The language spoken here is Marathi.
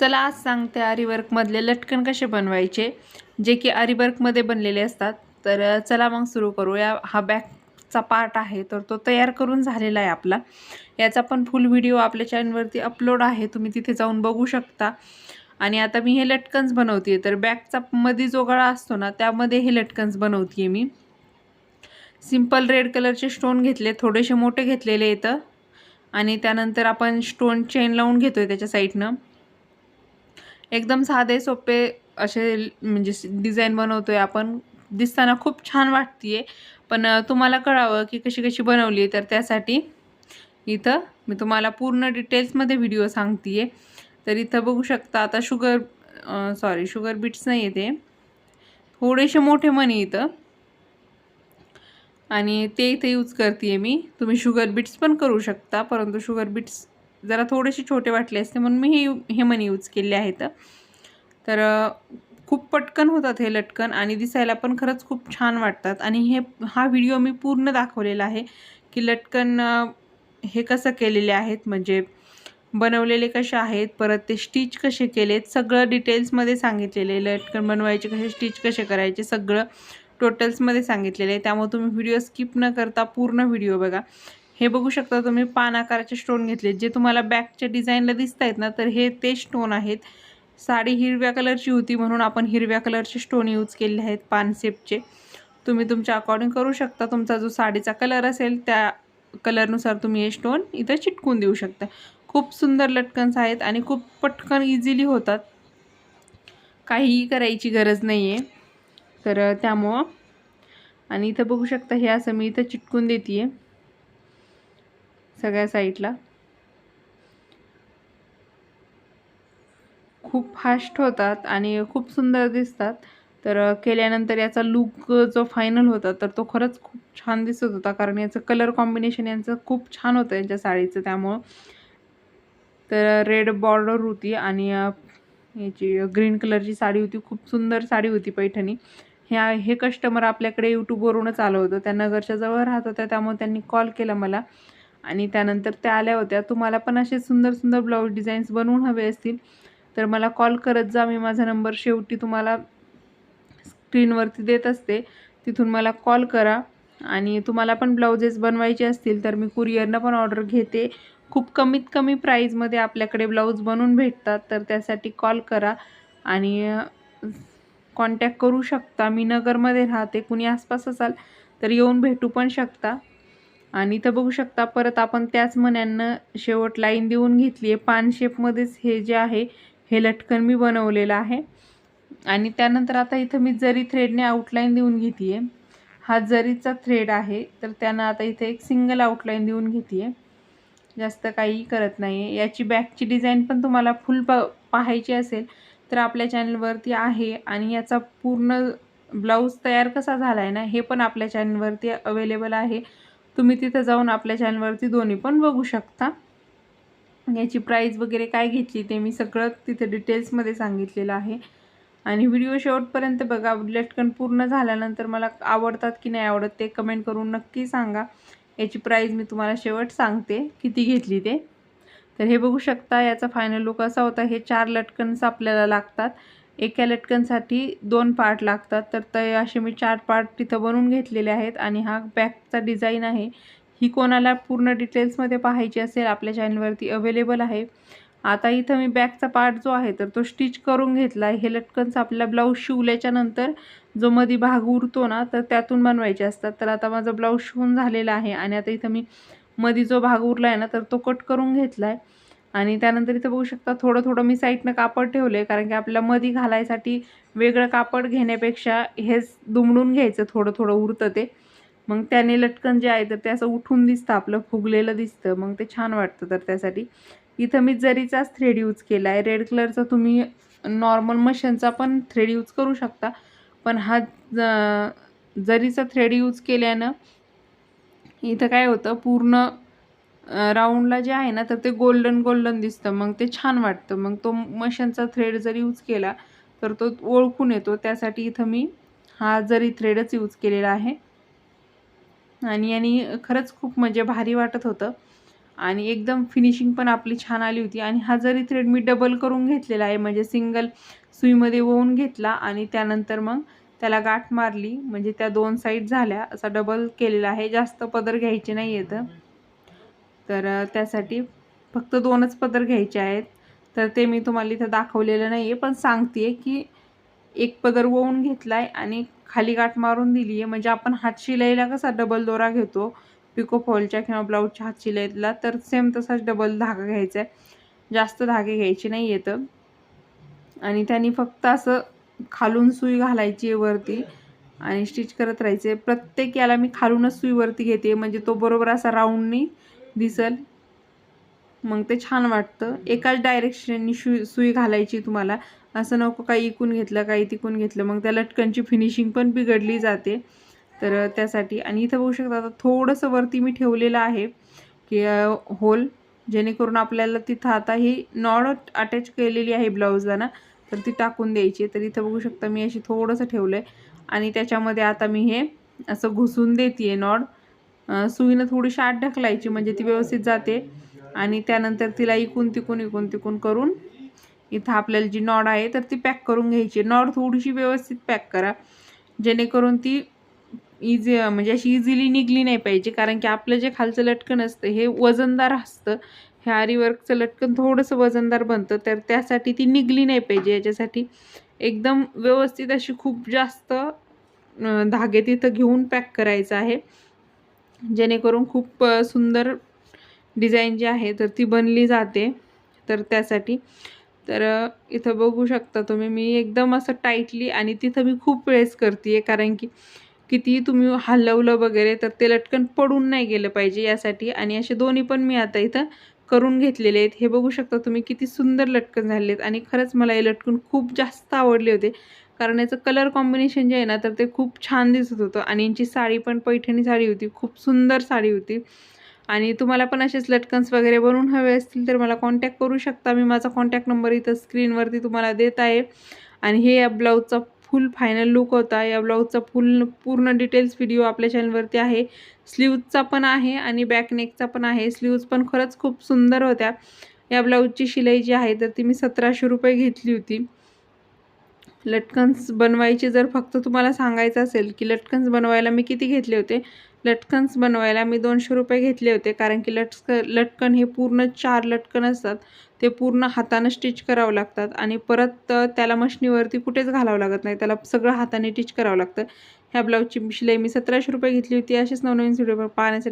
चला आज सांगते आरीवर्कमधले लटकन कसे बनवायचे जे की आरीवर्कमध्ये बनलेले असतात. तर चला मग सुरू करूया. हा बॅकचा पार्ट आहे तर तो तयार करून झालेला आहे आपला. याचा पण फुल व्हिडिओ आपल्या चॅनलवरती अपलोड आहे तुम्ही तिथे जाऊन बघू शकता. आणि आता मी हे लटकन्स बनवते तर बॅकचा मध्ये जो गळा असतो ना त्यामध्ये हे लटकन्स बनवते मी. सिंपल रेड कलरचे स्टोन घेतले थोडेसे मोठे घेतलेले इथं आणि त्यानंतर आपण स्टोन चेन लावून घेतो आहे त्याच्या साईडनं एकदम साधे सोपे असे म्हणजे डिझाईन बनवतो आहे आपण. दिसताना खूप छान वाटतीये. पण तुम्हाला कळावं की कशी कशी बनवली तर त्यासाठी इथं मी तुम्हाला पूर्ण डिटेल्समध्ये व्हिडिओ सांगते तर इथं बघू शकता आता शुगर सॉरी शुगर बीट्स नाही येते थोडेसे मोठे मनी इथं. आणि ते इथे यूज करते मी. तुम्ही शुगर बीट्स पण करू शकता परंतु शुगर बीट्स जरा थोडेसे छोटे वाटले असते म्हणून मी हे यू- हे मनी यूज केले आहेत. तर खूप पटकन होतात हे लटकन आणि दिसायला पण खरंच खूप छान वाटतात. आणि हे हा व्हिडिओ मी पूर्ण दाखवलेला आहे की लटकन हे कसं केलेले आहेत म्हणजे बनवलेले कसे आहेत परत ते स्टिच कसे केलेत सगळं डिटेल्समध्ये सांगितलेले आहे. लटकन बनवायचे कसे स्टिच कसे करायचे सगळं टोटल्समध्ये सांगितलेले आहे. त्यामुळे तुम्ही व्हिडिओ स्किप न करता पूर्ण व्हिडिओ बघा. हे बघू शकता तुम्ही पान आकाराचे स्टोन घेतले जे तुम्हाला बॅकच्या डिझाईनला दिसत आहेत ना तर हे ते स्टोन आहेत. साडी हिरव्या कलरची होती म्हणून आपण हिरव्या कलरचे स्टोन यूज केले आहेत पानसेपचे तुम्ही तुमच्या अकॉर्डिंग करू शकता. तुमचा जो साडीचा कलर असेल त्या कलरनुसार तुम्ही हे स्टोन इथं चिटकून देऊ शकता. खूप सुंदर लटकन्स आहेत आणि खूप पटकन इझिली होतात. काहीही करायची गरज नाही आहे तर त्यामुळं. आणि इथं बघू शकता हे असं मी इथं चिटकून देते आहे सगळ्या साईडला. खूप फास्ट होतात आणि खूप सुंदर दिसतात. तर केल्यानंतर याचा लुक जो फायनल होता तर तो खरंच खूप छान दिसत होता. कारण याचं कलर कॉम्बिनेशन यांचं खूप छान होतं यांच्या साडीचं त्यामुळं. तर रेड बॉर्डर होती आणि याची ग्रीन कलरची साडी होती. खूप सुंदर साडी होती पैठणी. ह्या हे कस्टमर आपल्याकडे यूट्यूबवरूनच आलं होतं. त्या नगरच्या जवळ राहत होत्या त्यामुळे त्यांनी कॉल केला मला. आणि त्यानंतर त्या आल्या होत्या. तुम्हाला पण असे सुंदर सुंदर ब्लाऊज डिझाईन्स बनवून हवे असतील तर मला कॉल करत जा. मी माझा नंबर शेवटी तुम्हाला स्क्रीनवरती देत असते. तिथून मला कॉल करा. आणि तुम्हाला पण ब्लाउजेस बनवायचे असतील तर मी कुरिअरनं पण ऑर्डर घेते. खूप कमीत कमी प्राईजमध्ये आपल्याकडे ब्लाऊज बनवून भेटतात तर त्यासाठी कॉल करा. आणि कॉन्टॅक्ट करू शकता. मी नगरमध्ये राहते. कुणी आसपास असाल तर येऊन भेटू पण शकता. आणि इथं बघू शकता परत आपण त्याच मण्यांना शेवट लाईन देऊन घेतली आहे पान शेपमध्येच हे जे आहे हे लटकन मी बनवलेलं आहे. आणि त्यानंतर आता इथं मी जरी थ्रेडने आउटलाईन देऊन घेते आहे हा जरीचा थ्रेड आहे तर त्यानं आता इथे एक सिंगल आउटलाईन देऊन घेते आहे जास्त काही करत नाही आहे याची बॅकची डिझाईन पण तुम्हाला फुल प पाहायची असेल तर आपल्या चॅनलवरती आहे आणि याचा पूर्ण ब्लाऊज तयार कसा झाला आहे ना हे पण आपल्या चॅनलवरती अवेलेबल आहे. तुम्ही तिथं जाऊन आपल्या चॅनलवरती दोन्ही पण बघू शकता. याची प्राईज वगैरे काय घेतली ते मी सगळं तिथे डिटेल्समध्ये सांगितलेलं आहे. आणि व्हिडिओ शेवटपर्यंत बघा लटकन पूर्ण झाल्यानंतर मला आवडतात की नाही आवडत ते कमेंट करून नक्की सांगा. याची प्राईज मी तुम्हाला शेवट सांगते किती घेतली ते. तर हे बघू शकता याचा फायनल लुक असा होता. हे चार लटकन्स आपल्याला लागतात. एका लटकनसाठी दोन पार्ट लागतात. तर ते असे मी चार पार्ट तिथं बनवून घेतलेले आहेत आणि हा बॅकचा डिझाईन आहे. ही कोणाला पूर्ण डिटेल्समध्ये पाहायची असेल आपल्या चॅनलवरती अवेलेबल आहे. आता इथं मी बॅकचा पार्ट जो आहे तर तो स्टिच करून घेतला आहे. हे लटकनचा आपला ब्लाऊज शिवल्याच्या नंतर जो मध्ये भाग उरतो ना तर त्यातून बनवायचे असतात. तर आता माझा ब्लाऊज शिवून झालेला आहे आणि आता इथं मी मध्ये जो भाग उरला आहे ना तर तो कट करून घेतला आहे आणि त्यानंतर इथं बघू शकता थोडं थोडं मी साईडनं कापड ठेवलं आहे कारण की आपल्याला मधी घालायसाठी वेगळं कापड घेण्यापेक्षा हेच दुमडून घ्यायचं थोडं थोडं उरतं ते. मग त्याने लटकन जे आहे तर ते असं उठून दिसतं आपलं फुगलेलं दिसतं. मग ते छान वाटतं तर त्यासाठी. इथं मी जरीचाच थ्रेड यूज केला आहे रेड कलरचा तुम्ही नॉर्मल मशीनचा पण थ्रेड यूज करू शकता. पण हा ज- जरीचा थ्रेड यूज केल्यानं इथं काय होतं पूर्ण राऊंडला जे आहे ना तर ते गोल्डन गोल्डन दिसतं. मग ते छान वाटतं. मग तो मशीनचा थ्रेड जर यूज केला तर तो ओळखून येतो. त्यासाठी इथं मी हा जरी थ्रेडच यूज केलेला आहे. आणि यांनी खरंच खूप म्हणजे भारी वाटत होतं. आणि एकदम फिनिशिंग पण आपली छान आली होती. आणि हा जरी थ्रेड मी डबल करून घेतलेला आहे म्हणजे सिंगल सुईमध्ये ओवून घेतला आणि त्यानंतर मग त्याला गाठ मारली. म्हणजे त्या दोन साईड झाल्या. असा डबल केलेला आहे. जास्त पदर घ्यायचे नाही येतं तर त्यासाठी फक्त दोनच पदर घ्यायचे आहेत. तर ते मी तुम्हाला इथं दाखवलेलं नाही आहे पण सांगते की एक पदर ओवून घेतला आहे आणि खाली गाठ मारून दिली आहे म्हणजे आपण हात शिलाईला कसा डबल दोरा घेतो पिको फॉलच्या किंवा ब्लाऊजच्या हात शिलाईला तर सेम तसाच डबल धागा घ्यायचा आहे जास्त धागे घ्यायचे नाही येतं आणि त्यांनी फक्त असं खालून सुई घालायची आहे वरती आणि स्टिच करत राहायचे प्रत्येक याला मी खालूनच सुईवरती घेते म्हणजे तो बरोबर असा राऊंडनी दिसल. मग ते छान वाटतं. एकाच डायरेक्शननी सुई सुई घालायची तुम्हाला. असं नको काही इकून घेतलं काही तिकून घेतलं. मग त्या लटकनची फिनिशिंग पण बिघडली जाते. तर त्यासाठी आणि इथं बघू शकता आता थोडंसं वरती मी ठेवलेलं आहे की होल जेणेकरून आपल्याला तिथं आता ही नॉड अटॅच केलेली आहे ब्लाऊजला ना तर ती टाकून द्यायची तर इथं बघू शकता मी अशी थोडंसं ठेवलं आहे आणि त्याच्यामध्ये आता मी हे असं घुसून देते आहे नॉड सुईनं थोडीशी आत ढकलायची म्हणजे ती व्यवस्थित जाते. आणि त्यानंतर तिला इकून तिकून इकून तिकून करून इथं आपल्याला जी नॉड आहे तर ती पॅक करून घ्यायची. नॉड थोडीशी व्यवस्थित पॅक करा. जेणेकरून ती इझी म्हणजे अशी इझिली निघली नाही पाहिजे. कारण की आपलं जे खालचं लटकन असतं हे वजनदार असतं. हे आरीवर्कचं लटकन थोडंसं वजनदार बनतं. तर त्यासाठी ती निघली नाही पाहिजे. याच्यासाठी एकदम व्यवस्थित अशी खूप जास्त धागे तिथं घेऊन पॅक करायचं आहे. जेणेकरून खूप सुंदर डिझाईन जी आहे तर ती बनली जाते. तर त्यासाठी. तर इथं बघू शकता तुम्ही मी एकदम असं टाईटली आणि तिथं मी खूप वेळेस करते आहे कारण की कितीही तुम्ही हलवलं वगैरे तर ते लटकन पडून नाही गेलं पाहिजे यासाठी. आणि असे दोन्ही पण मी आता इथं करून घेतलेले आहेत. हे बघू शकता तुम्ही किती सुंदर लटकन झालेत आहेत. आणि खरंच मला हे लटकन खूप जास्त आवडले होते. कारण याचं कलर कॉम्बिनेशन जे आहे ना तर ते खूप छान दिसत होतं. आणि यांची साडी पण पैठणी साडी होती. खूप सुंदर साडी होती. आणि तुम्हाला पण असेच लटकन्स वगैरे बनवून हवे असतील तर मला कॉन्टॅक्ट करू शकता. मी माझा कॉन्टॅक्ट नंबर इथं स्क्रीनवरती तुम्हाला देत आहे. आणि हे या ब्लाऊजचा फुल फायनल लुक होता. या ब्लाऊजचा फुल पूर्ण डिटेल्स व्हिडिओ आपल्या चॅनलवरती आहे. स्लीवचा पण आहे आणि बॅकनेकचा पण आहे. स्लीव्ज पण खरंच खूप सुंदर होत्या. या ब्लाऊजची शिलाई जी आहे तर ती मी सतराशे रुपये घेतली होती. लटकन्स बनवायचे जर फक्त तुम्हाला सांगायचं असेल की लटकन्स बनवायला मी किती घेतले होते? लटकन्स बनवायला मी दोनशे रुपये घेतले होते कारण की लटक लटकन हे पूर्ण चार लटकन असतात. ते पूर्ण हातानं स्टिच करावं लागतात आणि परत त्याला मशनीवरती कुठेच घालावं लागत नाही. त्याला सगळं हाताने स्टिच करावं लागतं. ह्या ब्लाऊजची शिलाई मी सतराशे रुपये घेतली होती. असेच नवनवीन व्हिडिओ पाहण्यासाठी